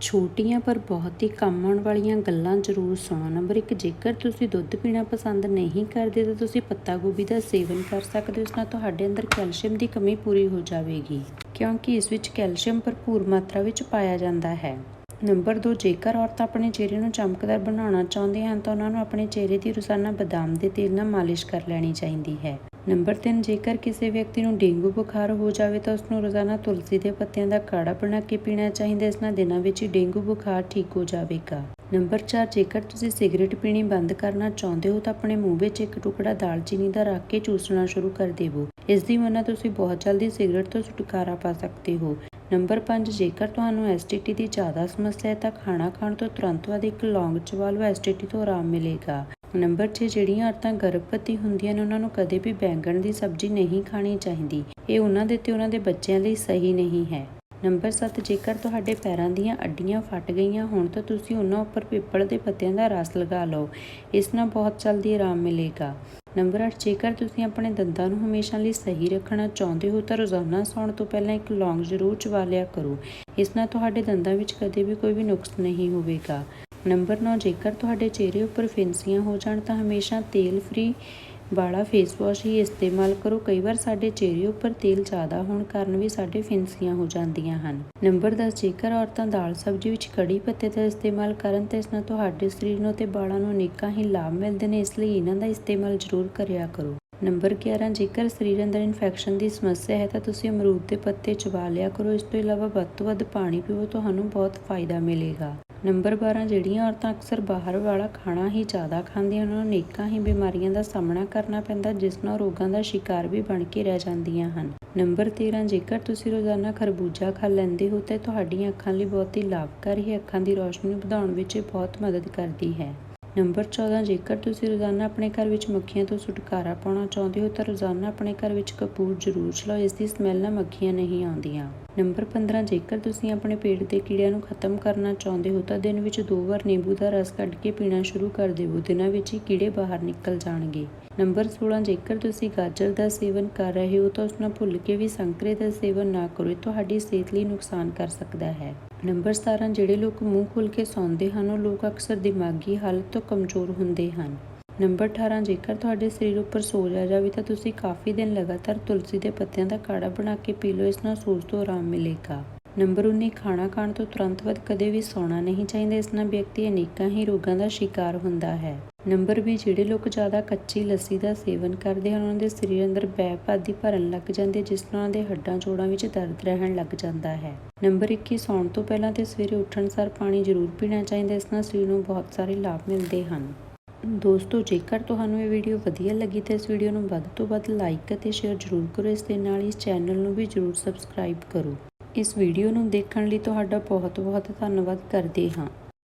ਛੋਟੀਆਂ ਪਰ ਬਹੁਤ ਹੀ ਕੰਮ ਆਉਣ ਵਾਲੀਆਂ ਗੱਲਾਂ ਜ਼ਰੂਰ ਸੁਣੋ। ਨੰਬਰ 1 ਜੇਕਰ ਤੁਸੀਂ ਦੁੱਧ ਪੀਣਾ ਪਸੰਦ ਨਹੀਂ ਕਰਦੇ, ਤਾਂ ਤੁਸੀਂ ਪੱਤਾ ਗੋਭੀ ਦਾ ਸੇਵਨ ਕਰ ਸਕਦੇ ਹੋ। ਇਸ ਨਾਲ ਤੁਹਾਡੇ ਅੰਦਰ ਕੈਲਸ਼ੀਅਮ ਦੀ ਕਮੀ ਪੂਰੀ ਹੋ ਜਾਵੇਗੀ, ਕਿਉਂਕਿ ਇਸ ਵਿੱਚ ਕੈਲਸ਼ੀਅਮ ਭਰਪੂਰ ਮਾਤਰਾ ਵਿੱਚ ਪਾਇਆ ਜਾਂਦਾ ਹੈ। ਨੰਬਰ 2 ਜੇਕਰ ਔਰਤਾਂ ਆਪਣੇ ਚਿਹਰੇ ਨੂੰ ਚਮਕਦਾਰ ਬਣਾਉਣਾ ਚਾਹੁੰਦੇ ਹਨ, ਤਾਂ ਉਹਨਾਂ ਨੂੰ ਆਪਣੇ ਚਿਹਰੇ ਦੀ ਰੋਜ਼ਾਨਾ ਬਦਾਮ ਦੇ ਤੇਲ ਨਾਲ ਮਾਲਿਸ਼ ਕਰ ਲੈਣੀ ਚਾਹੀਦੀ ਹੈ। ਨੰਬਰ 3 ਜੇਕਰ ਕਿਸੇ ਵਿਅਕਤੀ ਨੂੰ ਡੇਂਗੂ ਬੁਖਾਰ ਹੋ ਜਾਵੇ ਤਾਂ ਉਸ ਨੂੰ ਰੋਜ਼ਾਨਾ ਤੁਲਸੀ ਦੇ ਪੱਤਿਆਂ ਦਾ ਕਾੜਾ ਬਣਾ ਕੇ ਪੀਣਾ ਚਾਹੀਦਾ ਇਸ ਨਾਲ ਦਿਨਾਂ ਵਿੱਚ ਹੀ ਡੇਂਗੂ ਬੁਖਾਰ ਠੀਕ ਹੋ ਜਾਵੇਗਾ। ਨੰਬਰ 4 ਜੇਕਰ ਤੁਸੀਂ ਸਿਗਰਟ ਪੀਣੀ ਬੰਦ ਕਰਨਾ ਚਾਹੁੰਦੇ ਹੋ ਤਾਂ ਆਪਣੇ ਮੂੰਹ ਵਿੱਚ ਇੱਕ ਟੁਕੜਾ ਦਾਲਚੀਨੀ ਦਾ ਰੱਖ ਕੇ ਚੂਸਣਾ ਸ਼ੁਰੂ ਕਰ ਦੇਵੋ। ਇਸ ਦੀ ਮਦਦ ਨਾਲ ਤੁਸੀਂ ਬਹੁਤ ਜਲਦੀ ਸਿਗਰਟ ਤੋਂ ਛੁਟਕਾਰਾ ਪਾ ਸਕਦੇ ਹੋ। ਨੰਬਰ 5 ਜੇਕਰ ਤੁਹਾਨੂੰ ਐਸਟੀਟੀ ਦੀ ਜ਼ਿਆਦਾ ਸਮੱਸਿਆ ਹੈ ਤਾਂ ਖਾਣਾ ਖਾਣ ਤੋਂ ਤੁਰੰਤ ਬਾਅਦ ਇੱਕ ਲੌਂਗ ਚਬਾ ਲਓ ਐਸਟੀਟੀ ਤੋਂ ਆਰਾਮ ਮਿਲੇਗਾ। ਨੰਬਰ 6 ਜਿਹੜੀਆਂ ਔਰਤਾਂ ਗਰਭਵਤੀ ਹੁੰਦੀਆਂ ਨੇ, ਉਹਨਾਂ ਨੂੰ ਕਦੇ ਵੀ ਬੈਂਗਣ ਦੀ ਸਬਜ਼ੀ ਨਹੀਂ ਖਾਣੀ ਚਾਹੀਦੀ। ਇਹ ਉਹਨਾਂ ਦੇ ਤੇ ਉਹਨਾਂ ਦੇ ਬੱਚਿਆਂ ਲਈ ਸਹੀ ਨਹੀਂ ਹੈ। ਨੰਬਰ 7 ਜੇਕਰ ਤੁਹਾਡੇ ਪੈਰਾਂ ਦੀਆਂ ਅੱਡੀਆਂ ਫਟ ਗਈਆਂ ਹੋਣ, ਤਾਂ ਤੁਸੀਂ ਉਹਨਾਂ ਉੱਪਰ ਪਿੱਪਲ ਦੇ ਪੱਤਿਆਂ ਦਾ ਰਸ ਲਗਾ ਲਓ। ਇਸ ਨਾਲ ਬਹੁਤ ਜਲਦੀ ਆਰਾਮ ਮਿਲੇਗਾ। ਨੰਬਰ 8 ਜੇਕਰ ਤੁਸੀਂ ਆਪਣੇ ਦੰਦਾਂ ਨੂੰ ਹਮੇਸ਼ਾ ਲਈ ਸਹੀ ਰੱਖਣਾ ਚਾਹੁੰਦੇ ਹੋ, ਤਾਂ ਰੋਜ਼ਾਨਾ ਸੌਣ ਤੋਂ ਪਹਿਲਾਂ ਇੱਕ ਲੌਂਗ ਜ਼ਰੂਰ ਚਬਾ ਲਿਆ ਕਰੋ। ਇਸ ਨਾਲ ਤੁਹਾਡੇ ਦੰਦਾਂ ਵਿੱਚ ਕਦੇ ਵੀ ਕੋਈ ਵੀ ਨੁਕਸ ਨਹੀਂ ਹੋਵੇਗਾ। ਨੰਬਰ 9 ਜੇਕਰ ਤੁਹਾਡੇ ਚਿਹਰੇ ਉੱਪਰ ਫਿੰਸੀਆਂ ਹੋ ਜਾਣ ਤਾਂ ਹਮੇਸ਼ਾ ਤੇਲ ਫ੍ਰੀ ਵਾਲਾ ਫੇਸ ਵਾਸ਼ ਹੀ ਇਸਤੇਮਾਲ ਕਰੋ। ਕਈ ਵਾਰ ਸਾਡੇ ਚਿਹਰੇ ਉੱਪਰ ਤੇਲ ਜ਼ਿਆਦਾ ਹੋਣ ਕਾਰਨ ਵੀ ਸਾਡੇ ਫਿੰਸੀਆਂ ਹੋ ਜਾਂਦੀਆਂ ਹਨ। ਨੰਬਰ 10 ਜੇਕਰ ਔਰਤਾਂ ਦਾਲ ਸਬਜ਼ੀ ਵਿੱਚ ਕੜੀ ਪੱਤੇ ਦਾ ਇਸਤੇਮਾਲ ਕਰਨ ਤਾਂ ਇਸ ਨਾਲ ਤੁਹਾਡੇ ਸਰੀਰ ਨੂੰ ਤੇ ਵਾਲਾਂ ਨੂੰ ਅਨੇਕਾਂ ਹੀ ਲਾਭ ਮਿਲਦੇ ਨੇ, ਇਸ ਲਈ ਇਹਨਾਂ ਦਾ ਇਸਤੇਮਾਲ ਜ਼ਰੂਰ ਕਰਿਆ ਕਰੋ। ਨੰਬਰ 11 ਜੇਕਰ ਸਰੀਰ ਅੰਦਰ ਇਨਫੈਕਸ਼ਨ ਦੀ ਸਮੱਸਿਆ ਹੈ ਤਾਂ ਤੁਸੀਂ ਅਮਰੂਦ ਦੇ ਪੱਤੇ ਚਬਾ ਲਿਆ ਕਰੋ। ਇਸ ਤੋਂ ਇਲਾਵਾ ਵੱਧ ਤੋਂ ਵੱਧ ਪਾਣੀ ਪੀਓ ਤੁਹਾਨੂੰ ਬਹੁਤ ਫਾਇਦਾ ਮਿਲੇਗਾ। ਨੰਬਰ 12 ਜਿਹੜੀਆਂ ਔਰਤਾਂ ਅਕਸਰ ਬਾਹਰ ਵਾਲਾ ਖਾਣਾ ਹੀ ਜ਼ਿਆਦਾ ਖਾਂਦੀਆਂ ਉਹਨਾਂ ਨੂੰ ਅਨੇਕਾਂ ਹੀ ਬਿਮਾਰੀਆਂ ਦਾ ਸਾਹਮਣਾ ਕਰਨਾ ਪੈਂਦਾ, ਜਿਸ ਨਾਲ ਰੋਗਾਂ ਦਾ ਸ਼ਿਕਾਰ ਵੀ ਬਣ ਕੇ ਰਹਿ ਜਾਂਦੀਆਂ ਹਨ। ਨੰਬਰ 13 ਜੇਕਰ ਤੁਸੀਂ ਰੋਜ਼ਾਨਾ ਖਰਬੂਜਾ ਖਾ ਲੈਂਦੇ ਹੋ, ਤਾਂ ਤੁਹਾਡੀਆਂ ਅੱਖਾਂ ਲਈ ਬਹੁਤ ਹੀ ਲਾਭਕਾਰੀ ਹੈ ਅੱਖਾਂ ਦੀ ਰੋਸ਼ਨੀ ਨੂੰ ਵਧਾਉਣ ਵਿੱਚ ਇਹ ਬਹੁਤ ਮਦਦ ਕਰਦੀ ਹੈ। ਨੰਬਰ 14 ਜੇਕਰ ਤੁਸੀਂ ਰੋਜ਼ਾਨਾ ਆਪਣੇ ਘਰ ਵਿੱਚ ਮੱਖੀਆਂ ਤੋਂ ਛੁਟਕਾਰਾ ਪਾਉਣਾ ਚਾਹੁੰਦੇ ਹੋ, ਤਾਂ ਰੋਜ਼ਾਨਾ ਆਪਣੇ ਘਰ ਵਿੱਚ ਕਪੂਰ ਜ਼ਰੂਰ ਚਲਾਓ ਇਸ ਦੀ ਸਮੈਲ ਨਾਲ ਮੱਖੀਆਂ ਨਹੀਂ ਆਉਂਦੀਆਂ। ਨੰਬਰ 15 ਜੇਕਰ ਤੁਸੀਂ ਆਪਣੇ ਪੇਟ ਦੇ ਕੀੜਿਆਂ ਨੂੰ ਖਤਮ ਕਰਨਾ ਚਾਹੁੰਦੇ ਹੋ, ਤਾਂ ਦਿਨ ਵਿੱਚ ਦੋ ਵਾਰ ਨਿੰਬੂ ਦਾ ਰਸ ਕੱਢ ਕੇ ਪੀਣਾ ਸ਼ੁਰੂ ਕਰ ਦਿਓ, ਦਿਨਾਂ ਵਿੱਚ ਹੀ ਕੀੜੇ ਬਾਹਰ ਨਿਕਲ ਜਾਣਗੇ। ਨੰਬਰ 16 ਜੇਕਰ ਤੁਸੀਂ ਗਾਜਰ ਦਾ ਸੇਵਨ ਕਰ ਰਹੇ ਹੋ, ਤਾਂ ਉਸ ਨਾਲ ਭੁੱਲ ਕੇ ਵੀ ਸੰਕਰੇ ਦਾ ਸੇਵਨ ਨਾ ਕਰੋ, ਇਹ ਤੁਹਾਡੀ ਸਿਹਤ ਲਈ ਨੁਕਸਾਨ ਕਰ ਸਕਦਾ ਹੈ। ਨੰਬਰ 17 ਜਿਹੜੇ ਲੋਕ ਮੂੰਹ ਖੁੱਲ ਕੇ ਸੌਂਦੇ ਹਨ, ਉਹ ਲੋਕ ਅਕਸਰ ਦਿਮਾਗੀ ਹਾਲਤ ਤੋਂ ਕਮਜ਼ੋਰ ਹੁੰਦੇ ਹਨ। ਨੰਬਰ 18 ਜੇਕਰ ਤੁਹਾਡੇ ਸਰੀਰ ਉੱਪਰ ਸੋਜ ਆ ਜਾਵੇ ਤਾਂ ਤੁਸੀਂ ਕਾਫੀ ਦਿਨ ਲਗਾਤਾਰ ਤੁਲਸੀ ਦੇ ਪੱਤਿਆਂ ਦਾ ਕਾੜਾ ਬਣਾ ਕੇ ਪੀ ਲਓ, ਇਸ ਨਾਲ ਸੋਜ ਤੋਂ ਆਰਾਮ ਮਿਲੇਗਾ। ਨੰਬਰ 19 ਖਾਣਾ ਖਾਣ ਤੋਂ ਤੁਰੰਤ ਬਾਅਦ ਕਦੇ ਵੀ ਸੌਣਾ ਨਹੀਂ ਚਾਹੀਦਾ, ਇਸ ਨਾਲ ਵਿਅਕਤੀ ਅਨੇਕਾਂ ਹੀ ਰੋਗਾਂ ਦਾ ਸ਼ਿਕਾਰ ਹੁੰਦਾ ਹੈ। ਨੰਬਰ 20 ਜਿਹੜੇ ਲੋਕ ਜ਼ਿਆਦਾ ਕੱਚੀ ਲੱਸੀ ਦਾ ਸੇਵਨ ਕਰਦੇ ਹਨ, ਉਹਨਾਂ ਦੇ ਸਰੀਰ ਅੰਦਰ ਬੈਭਾਦੀ ਭਰਨ ਲੱਗ ਜਾਂਦੇ, ਜਿਸ ਨਾਲ ਉਹਨਾਂ ਦੇ ਹੱਡਾਂ, ਜੋੜਾਂ ਵਿੱਚ ਦਰਦ ਰਹਿਣ ਲੱਗ ਜਾਂਦਾ ਹੈ। ਨੰਬਰ 21 ਸੌਣ ਤੋਂ ਪਹਿਲਾਂ ਤੇ ਸਵੇਰੇ ਉੱਠਣ ਸਾਰ ਪਾਣੀ ਜ਼ਰੂਰ ਪੀਣਾ ਚਾਹੀਦਾ, ਇਸ ਨਾਲ ਸਰੀਰ ਨੂੰ ਬਹੁਤ ਸਾਰੇ ਲਾਭ ਮਿਲਦੇ ਹਨ। ਦੋਸਤੋ, ਜੇਕਰ ਤੁਹਾਨੂੰ ਇਹ ਵੀਡੀਓ ਵਧੀਆ ਲੱਗੀ ਤਾਂ ਇਸ ਵੀਡੀਓ ਨੂੰ ਵੱਧ ਤੋਂ ਵੱਧ ਲਾਈਕ ਅਤੇ ਸ਼ੇਅਰ ਜ਼ਰੂਰ ਕਰੋ, ਇਸ ਦੇ ਨਾਲ ਹੀ ਇਸ ਚੈਨਲ ਨੂੰ ਵੀ ਜ਼ਰੂਰ ਸਬਸਕ੍ਰਾਈਬ ਕਰੋ। ਇਸ ਵੀਡੀਓ ਨੂੰ ਦੇਖਣ ਲਈ ਤੁਹਾਡਾ ਬਹੁਤ ਬਹੁਤ ਧੰਨਵਾਦ ਕਰਦੇ ਹਾਂ।